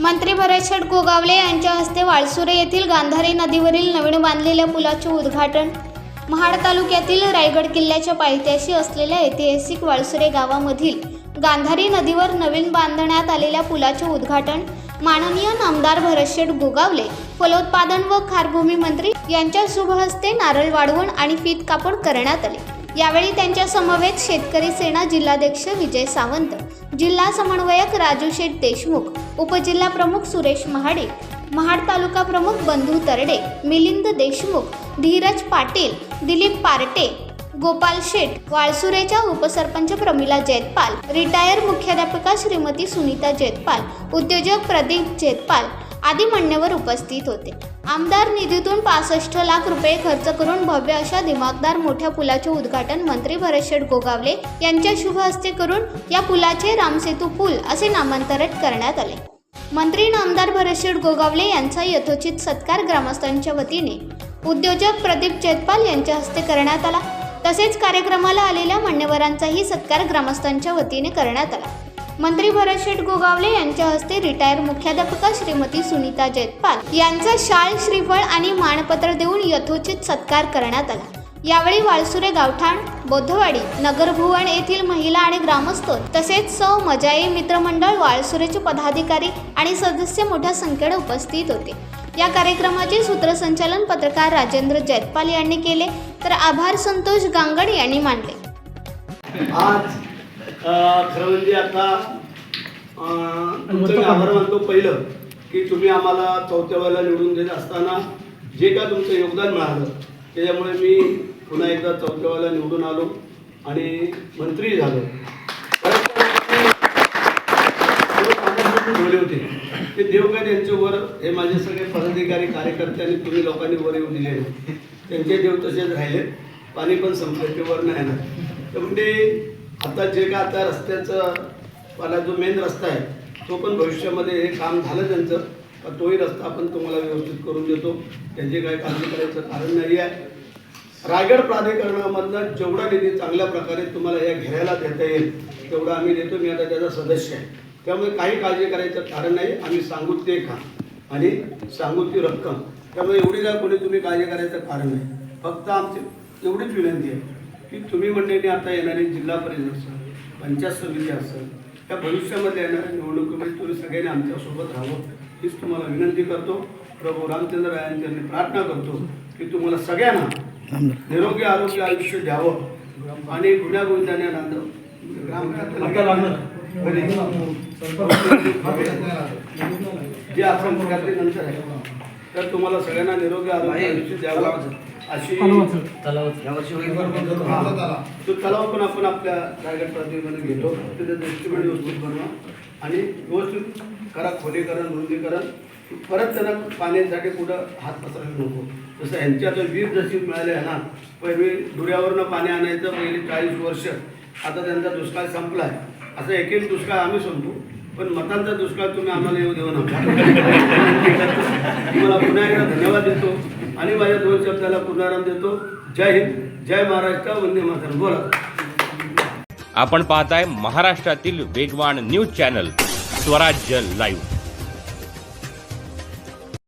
मंत्री भरतशेठ गोगावले यांच्या हस्ते वाळसुरे येथील गांधारी नदीवरील नवीन बांधलेल्या पुलाचे उद्घाटन. महाड तालुक्यातील रायगड किल्ल्याच्या पायथ्याशी असलेल्या ऐतिहासिक वाळसुरे गावामधील गांधारी नदीवर नवीन बांधण्यात आलेल्या पुलाचे उद्घाटन माननीय नामदार भरतशेठ गोगावले फलोत्पादन व खारभूमी मंत्री यांच्या शुभ हस्ते नारळ वाढवण आणि फीत कापड करण्यात आले. यावेळी त्यांच्या समवेत शेतकरी सेना जिल्हाध्यक्ष विजय सावंत जिल्हा समन्वयक राजू शेठ देशमुख उपजिल्हा प्रमुख सुरेश महाडे महाड तालुका प्रमुख बंधू तरडे मिलिंद देशमुख धीरज पाटील दिलीप पार्टे गोपाल शेठ वाळसुरेच्या उपसरपंच प्रमिला जैतपाल रिटायर मुख्याध्यापिका श्रीमती सुनीता जैतपाल उद्योजक प्रदीप जैतपाल आदी मान्यवर उपस्थित होते. आमदार निधीतून पासष्ट लाख रुपये खर्च करून भव्य अशा दिमागदार मोठ्या पुलाचे उद्घाटन मंत्री भरतशेठ गोगावले यांच्या शुभ हस्ते करून या पुलाचे रामसेतू पूल असे नामांतरण करण्यात आले. मंत्री नामदार भरतशेठ गोगावले यांचा यथोचित सत्कार ग्रामस्थांच्या वतीने उद्योजक प्रदीप जैतपाल यांच्या हस्ते करण्यात आला. तसेच कार्यक्रमाला आलेल्या मान्यवरांचाही सत्कार ग्रामस्थांच्या वतीने करण्यात आला. मंत्री भरतशेठ गोगावले यांच्या हस्ते रिटायर मुख्याध्यापिका श्रीमती सुनीता जैतपाल यांचा शाल श्रीफळ आणि मानपत्र देऊन यथोचित सत्कार करण्यात आला. यावेळी वाळसुरे गावठाण बोधवाडी नगरभुवन येथील महिला आणि ग्रामस्थ तसेच सौ मजाई मित्रमंडळ वाळसुरेचे पदाधिकारी आणि सदस्य मोठ्या संख्येने उपस्थित होते. या कार्यक्रमाचे सूत्रसंचालन पत्रकार राजेंद्र जैतपाल यांनी केले तर आभार संतोष गांगड यांनी मानले. आज खरं म्हणजे आता तुमचं मी आभार मानतो पहिलं की तुम्ही आम्हाला चौथ्या वेळेला निवडून देत असताना जे काय तुमचं योगदान मिळालं त्याच्यामुळे मी पुन्हा एकदा चौथ्या वेळेला निवडून आलो आणि मंत्री झालो. ठेवले होते ते देव काय त्यांच्यावर हे माझे सगळे पदाधिकारी कार्यकर्ते आणि तुम्ही लोकांनी वर येऊन दिले त्यांचे देव तसेच राहिले पाणी पण संपले ते वर नाही येणार. तर म्हणजे आता जे काय आता रस्त्याचं मला जो मेन रस्ता आहे तो पण भविष्यामध्ये हे काम झालं त्यांचं पण तोही रस्ता आपण तुम्हाला व्यवस्थित करून देतो. त्याची काही काळजी करायचं कारण नाही आहे. रायगड प्राधिकरणामधनं जेवढा निधी चांगल्या प्रकारे तुम्हाला या घेरायला देता येईल तेवढा आम्ही देतो. मी आता त्याचा सदस्य आहे. त्यामुळे काही काळजी करायचं कारण नाही. आम्ही सांगू ते काम आणि सांगू ती रक्कम. त्यामुळे एवढी काय कोणी तुम्ही काळजी करायचं कारण नाही. फक्त आमची एवढीच विनंती आहे. की तुम्ही मंडळीने आता येणारी जिल्हा परिषद असेल पंचायत समिती असेल त्या भविष्यामध्ये येणाऱ्या निवडणुकीमध्ये तुम्ही सगळ्यांनी आमच्यासोबत राहावं हीच तुम्हाला विनंती करतो. प्रभू रामचंद्र रायांची प्रार्थना करतो की तुम्हाला सगळ्यांना निरोगी आरोग्य आयुष्य द्यावं आणि गुन्ह्या गोविंदाने नांद जे आपण नंतर आहे. तर तुम्हाला सगळ्यांना निरोगी आरोग्य आयुष्य द्यावं अशी हा. तो तलाव पण आपण आपल्या रायगड प्राधिकरणाने घेतो. त्याचं दृष्टिकोन व्यवस्थित बनवा. आणि व्यवस्थित करा खोलीकरण रुंदीकरण. परत त्यांना पाण्यासाठी कुठं हात पसरायला नको. जसं यांची आता वीर जशी मिळाले आहे ना पहिले धुऱ्यावरनं पाणी आणायचं पहिले चाळीस वर्ष. आता त्यांचा दुष्काळ संपला आहे असं एक एक दुष्काळ आम्ही संपू पण मतांचा दुष्काळ तुम्ही आम्हाला येऊ देऊ नका. तुम्हाला पुन्हा एकदा धन्यवाद देतो आणि माझ्या दोन शब्दाला पुनराम देतो. जय हिंद जय महाराष्ट्र वंदे मातरम. बोला. आपण पाहताय महाराष्ट्रातील वेगवान न्यूज चॅनल स्वराज्य लाईव्ह.